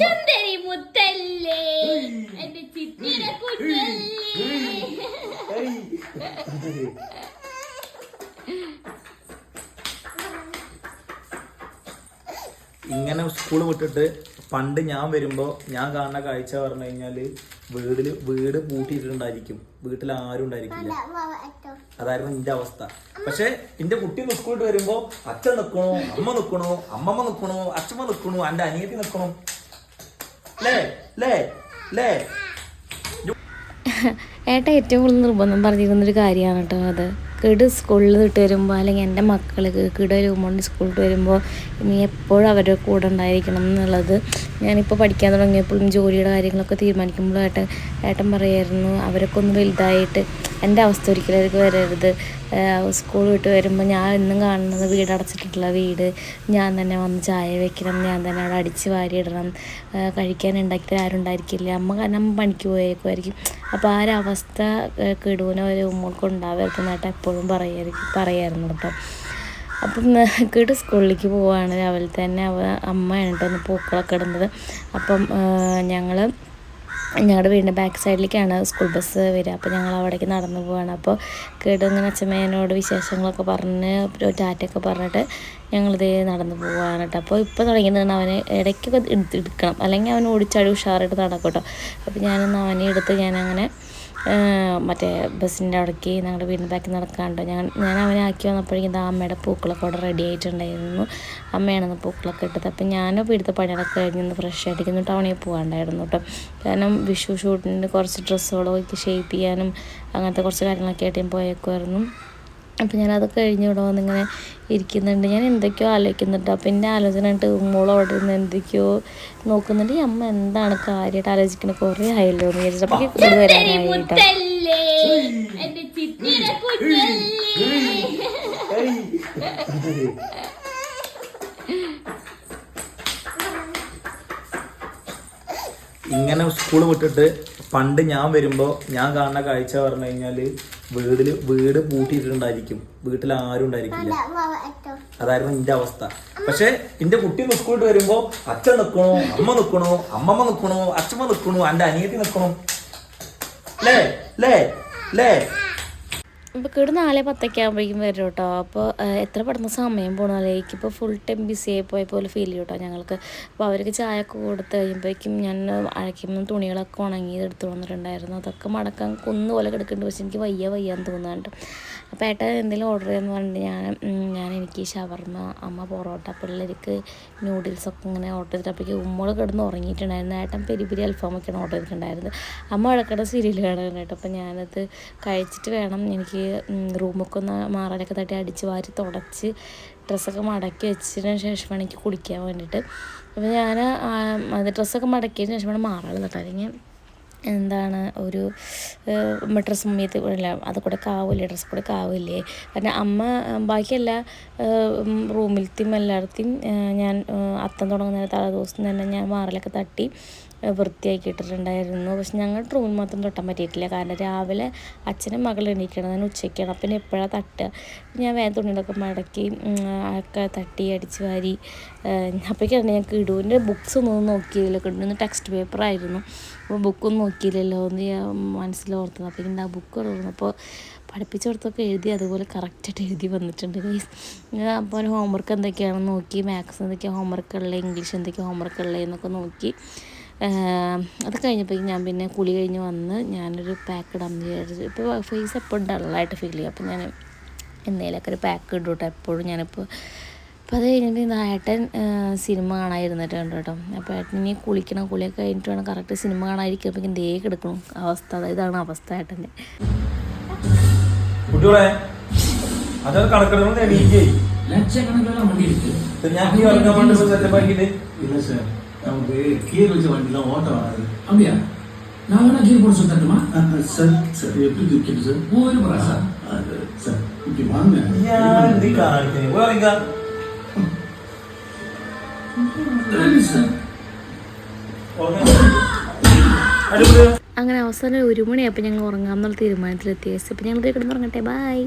ചുന്തരി മുത്തല്ലേ? എന്റെ ചിത്തിര കുഞ്ഞല്ലേ? ഇങ്ങനെ സ്കൂൾ വിട്ടിട്ട് പണ്ട് ഞാൻ വരുമ്പോ ഞാൻ കാണുന്ന കാഴ്ച പറഞ്ഞു കഴിഞ്ഞാൽ വീടിൽ വീട് പൂട്ടിയിട്ടുണ്ടായിരിക്കും. വീട്ടിൽ ആരും ഉണ്ടായിരിക്കില്ല. അതായിരുന്നു എന്റെ അവസ്ഥ. പക്ഷെ എന്റെ കുട്ടി സ്കൂളിൽ വരുമ്പോ അച്ഛൻ നിൽക്കണോ അമ്മ നിൽക്കണോ അമ്മമ്മ നിൽക്കണോ അച്ഛമ്മ നിൽക്കണോ എന്റെ അനിയത്തി നിക്കണു? ഏട്ട ഏറ്റവും കൂടുതൽ നിർബന്ധം പറഞ്ഞിരുന്നൊരു കാര്യമാണ് കേട്ടോ അത്. കിട് സ്കൂളിൽ വിട്ട് വരുമ്പോൾ അല്ലെങ്കിൽ എന്റെ മക്കൾ കിട രൂപമുണ്ട് സ്കൂളിൽ വിട്ട് വരുമ്പോൾ നീ എപ്പോഴും അവരുടെ കൂടെ ഉണ്ടായിരിക്കണം എന്നുള്ളത് ഞാനിപ്പോൾ പഠിക്കാൻ തുടങ്ങിയപ്പോഴും ജോലിയുടെ കാര്യങ്ങളൊക്കെ തീരുമാനിക്കുമ്പോഴും ഏട്ടൻ ഏട്ടൻ പറയായിരുന്നു അവരൊക്കെ ഒന്ന് വലുതായിട്ട് എന്റെ അവസ്ഥ ഒരിക്കലും വരരുത്. സ്കൂൾ വിട്ട് വരുമ്പോൾ ഞാൻ എന്നും കാണുന്നത് വീട് അടച്ചിട്ടുള്ള വീട്. ഞാൻ തന്നെ വന്ന് ചായ വെക്കണം. ഞാൻ തന്നെ അവിടെ അടിച്ച് വാരിയിടണം കഴിക്കാൻ ഉണ്ടാക്കി ആരും ഉണ്ടായിരിക്കില്ല. അമ്മ കാരണം പണിക്ക് പോയേക്കുമായിരിക്കും. അപ്പോൾ ആ ഒരു അവസ്ഥ കിടുവിനോ ഒരു ഉമ്മൾക്ക് ഉണ്ടാവരുതെന്നായിട്ട് എപ്പോഴും പറയായിരിക്കും പറയായിരുന്നു കേട്ടോ. അപ്പം കിട് സ്കൂളിലേക്ക് പോവുകയാണ്. രാവിലെ തന്നെ അവ അമ്മയാണ് കേട്ടോ ഒന്ന് പൂക്കളൊക്കെ ഇടുന്നത്. അപ്പം ഞങ്ങൾ ഞങ്ങളുടെ വീടിന്റെ ബാക്ക് സൈഡിലേക്കാണ് സ്കൂൾ ബസ് വരിക. അപ്പോൾ ഞങ്ങൾ അവിടേക്ക് നടന്നു പോവാണ്. അപ്പോൾ കേട് ഇങ്ങനെ അച്ഛമ്മേനോട് വിശേഷങ്ങളൊക്കെ പറഞ്ഞ് ഒരു ടാറ്റയൊക്കെ പറഞ്ഞിട്ട് ഞങ്ങളിതേ നടന്നു പോവാണ് കേട്ടോ അപ്പോൾ ഇപ്പോൾ തുടങ്ങിയതാണ് അവനെ ഇടയ്ക്കൊക്കെ എടുക്കണം. അല്ലെങ്കിൽ അവൻ ഓടിച്ചാടി ഉഷാറായിട്ട് നടക്കും കേട്ടോ അപ്പോൾ ഞാനൊന്ന് അവനെ എടുത്ത് ഞാനങ്ങനെ മറ്റേ ബസ്സിന്റെ അവിടേക്ക് ഞങ്ങളുടെ വീടിന്റെ ബാക്കി നടക്കാണ്ട് ഞാൻ ഞാൻ അവനെ ആക്കി വന്നപ്പോഴേക്കും ഇതാ അമ്മയുടെ പൂക്കളൊക്കെ അവിടെ റെഡി ആയിട്ടുണ്ടായിരുന്നു. അമ്മയാണെന്ന് പൂക്കളൊക്കെ ഇട്ടത്. അപ്പം ഞാനും വീട്ടിലത്തെ പണികളൊക്കെ കഴിഞ്ഞ് ഫ്രഷ് ആയിട്ട് ടൗണിൽ പോകാണ്ടായിരുന്നു കേട്ടോ. കാരണം വിഷു ഷൂട്ടിന്റെ കുറച്ച് ഡ്രസ്സുകളൊക്കെ ഷേപ്പ് ചെയ്യാനും അങ്ങനത്തെ കുറച്ച് കാര്യങ്ങളൊക്കെ ആയിട്ട് ഞാൻ പോയേക്കുമായിരുന്നു അപ്പം ഞാനത് കഴിഞ്ഞ് ഇവിടെ വന്നിങ്ങനെ ഇരിക്കുന്നുണ്ട്. ഞാൻ എന്തൊക്കെയോ ആലോചിക്കുന്നുണ്ട്. അപ്പം എന്റെ ആലോചന ഉണ്ട് മോൾ അവിടെ നിന്ന് എന്തൊക്കെയോ നോക്കുന്നുണ്ട്. ഈ അമ്മ എന്താണ് കാര്യമായിട്ട് ആലോചിക്കുന്നത്? കുറേ ആയല്ലോ എന്ന് വരാനായിട്ടോ. കുഞ്ഞല്ലേ? ഇങ്ങനെ സ്കൂൾ വിട്ടിട്ട് പണ്ട് ഞാൻ വരുമ്പോൾ ഞാൻ കാണുന്ന കാഴ്ച പറഞ്ഞു കഴിഞ്ഞാൽ വീടിൽ വീട് പൂട്ടിയിട്ടുണ്ടായിരിക്കും. വീട്ടിൽ ആരും ഉണ്ടായിരിക്കില്ല. അതായിരുന്നു എന്റെ അവസ്ഥ. പക്ഷെ എന്റെ കുട്ടി സ്കൂളിട്ട് വരുമ്പോ അച്ഛൻ നിക്കണോ അമ്മ നിക്കണോ അമ്മമ്മ നിക്കണോ അച്ഛമ്മ നിക്കണോ എന്റെ അനിയത്തി നിക്കണോ? ലേ ലേ ലേ ഇപ്പോൾ കേട് നാല് പത്തൊക്കെ ആകുമ്പോഴേക്കും വരും കേട്ടോ. അപ്പോൾ എത്ര പെട്ടെന്ന് സമയം പോകണമല്ലേക്ക് ഇപ്പോൾ ഫുൾ ടൈം ബിസി ആയി പോയ പോലെ ഫീൽ ചെയ്യും കേട്ടോ ഞങ്ങൾക്ക്. അപ്പോൾ അവർക്ക് ചായ ഒക്കെ കൊടുത്ത് കഴിയുമ്പോഴേക്കും ഞാൻ അഴയ്ക്കുമ്പോൾ തുണികളൊക്കെ ഉണങ്ങി എടുത്തു വന്നിട്ടുണ്ടായിരുന്നു. അതൊക്കെ മടക്കാൻ കുന്നുപോലെ കിടക്കുന്നുണ്ട്. പക്ഷെ എനിക്ക് വയ്യ വയ്യാന്ന് തോന്നുന്നുണ്ട്. അപ്പോൾ ഏട്ടൻ എന്തെങ്കിലും ഓർഡർ ചെയ്യാന്ന് പറഞ്ഞിട്ട് ഞാൻ ഞാൻ എനിക്ക് ഷവർമ്മ അമ്മ പൊറോട്ട പിള്ളേർക്ക് നൂഡിൽസൊക്കെ ഇങ്ങനെ ഓർഡർ ചെയ്തിട്ട് അപ്പോഴേക്കും ഉമ്മോൾ കിടന്ന് ഉറങ്ങിയിട്ടുണ്ടായിരുന്നു. ഏട്ടൻ പെരി പെരി അൽഫാമൊക്കെയാണ് ഓർഡർ ചെയ്തിട്ടുണ്ടായിരുന്നത് അമ്മ ഇടക്കിടെ സീരിയൽ കാണാൻ കേട്ടോ. അപ്പോൾ ഞാനത് കഴിച്ചിട്ട് വേണം എനിക്ക് റൂമൊക്കെ ഒന്ന് മാറാനൊക്കെ തട്ടി അടിച്ച് വാരി തുടച്ച് ഡ്രസ്സൊക്കെ മടക്കി വെച്ചതിന് ശേഷമാണ് എനിക്ക് കുളിക്കാൻ വേണ്ടിയിട്ട്. അപ്പോൾ ഞാൻ അത് ഡ്രസ്സൊക്കെ മടക്കിയതിന് ശേഷമാണ് മാറാനുള്ളത് കേട്ടോ. അല്ലെങ്കിൽ എന്താണ് ഒരു ഡ്രസ്സ് മമ്മിയത്ത് അല്ല അത് കൂടെ കാവില്ലേ ഡ്രസ്സ് കൂടെ കാവില്ലേ കാരണം അമ്മ ബാക്കിയെല്ലാ റൂമിലത്തെയും എല്ലായിടത്തെയും ഞാൻ അത്തം തുടങ്ങുന്ന തല ദിവസം തന്നെ ഞാൻ മാറലൊക്കെ തട്ടി വൃത്തിയാക്കി ഇട്ടിട്ടുണ്ടായിരുന്നു പക്ഷെ ഞങ്ങളുടെ റൂമിൽ മാത്രം തൊട്ടാൻ പറ്റിയിട്ടില്ല. കാരണം രാവിലെ അച്ഛനും മകൾ എണീക്കണം ഞാൻ ഉച്ചയ്ക്കാണ്. പിന്നെ എപ്പോഴാണ് തട്ടുക ഞാൻ വേഗം തുണികളൊക്കെ മടക്കി ഒക്കെ തട്ടി അടിച്ച് വാരി അപ്പോഴേക്കാണ് ഞാൻ കിടുവിന്റെ ബുക്സ് ഒന്നും നോക്കിയില്ല കിടുവിന് ടെക്സ്റ്റ് പേപ്പർ ആയിരുന്നു. അപ്പോൾ ബുക്കൊന്നും നോക്കിയില്ലല്ലോ എന്ന് ഞാൻ മനസ്സിലോർത്തത്. അപ്പോൾ ഇങ്ങനെ ആ ബുക്ക് തുറന്നപ്പോൾ പഠിപ്പിച്ച കൊടുത്തൊക്കെ എഴുതി അതുപോലെ കറക്റ്റായിട്ട് എഴുതി വന്നിട്ടുണ്ട് ഗൈസ് അപ്പോൾ ഹോംവർക്ക് എന്തൊക്കെയാണെന്ന് നോക്കി മാത്സ് എന്തൊക്കെയാണ് ഹോംവർക്ക് ഉള്ളത് ഇംഗ്ലീഷ് എന്തൊക്കെയാണ് ഹോംവർക്ക് ഉള്ളത് എന്നൊക്കെ നോക്കി. അത് കഴിഞ്ഞപ്പോൾ ഞാൻ പിന്നെ കുളി കഴിഞ്ഞ് വന്ന് ഞാനൊരു പാക്ക് ഇടാൻ വിചാരിച്ചു. ഇപ്പോൾ ഫേസ് എപ്പോഴും ഡള്ളായിട്ട് ഫീൽ ചെയ്യും. അപ്പോൾ ഞാൻ എന്തെങ്കിലുമൊക്കെ ഒരു പാക്ക് ഇട്ടോട്ടെ എപ്പോഴും ഞാനിപ്പോൾ അപ്പോൾ അത് കഴിഞ്ഞിട്ട് ഇതാ ഏട്ടൻ ആഹ് സിനിമ കാണാതിരുന്നിട്ട് കണ്ടു കേട്ടോ അപ്പോൾ ഏട്ടൻ ഇനി കുളിക്കണം കുളിയൊക്കെ കഴിഞ്ഞിട്ട് വേണം കറക്റ്റ് സിനിമ കാണാതിരിക്കുമ്പോഴേക്കും ദേ കിടക്കണം അവസ്ഥ അതാ ഇതാണ് അവസ്ഥ ഏട്ടൻ്റെ കുട്ടികളെ അതൊക്കെ കണക്കെടുക്കണം എണീക്കേ லட்சக்கணக்கில் வண்டி இருக்கு ഞാൻ ഈ ഇറങ്ങാൻ വേണ്ടി സെറ്റപ്പ് ആക്കിയിട്ട് இல்ல சார் நமக்கு கீர் வச்ச வண்டிலாம் ஓட்ட வராது அப்படியா நான் வேணா கீர் போட சொல்லட்டுமா சார் சார் எப்படி கிரிக்கெட் சார் ஒரு சார் அது சார் இப்படி வாங்க അങ്ങനെ അവസാനം ഒരു മണിയായപ്പോൾ ഞങ്ങൾ ഉറങ്ങാമെന്നുള്ള തീരുമാനത്തിലെത്തിയ അപ്പോൾ ഞങ്ങൾ കിടന്നുറങ്ങട്ടെ ബായ്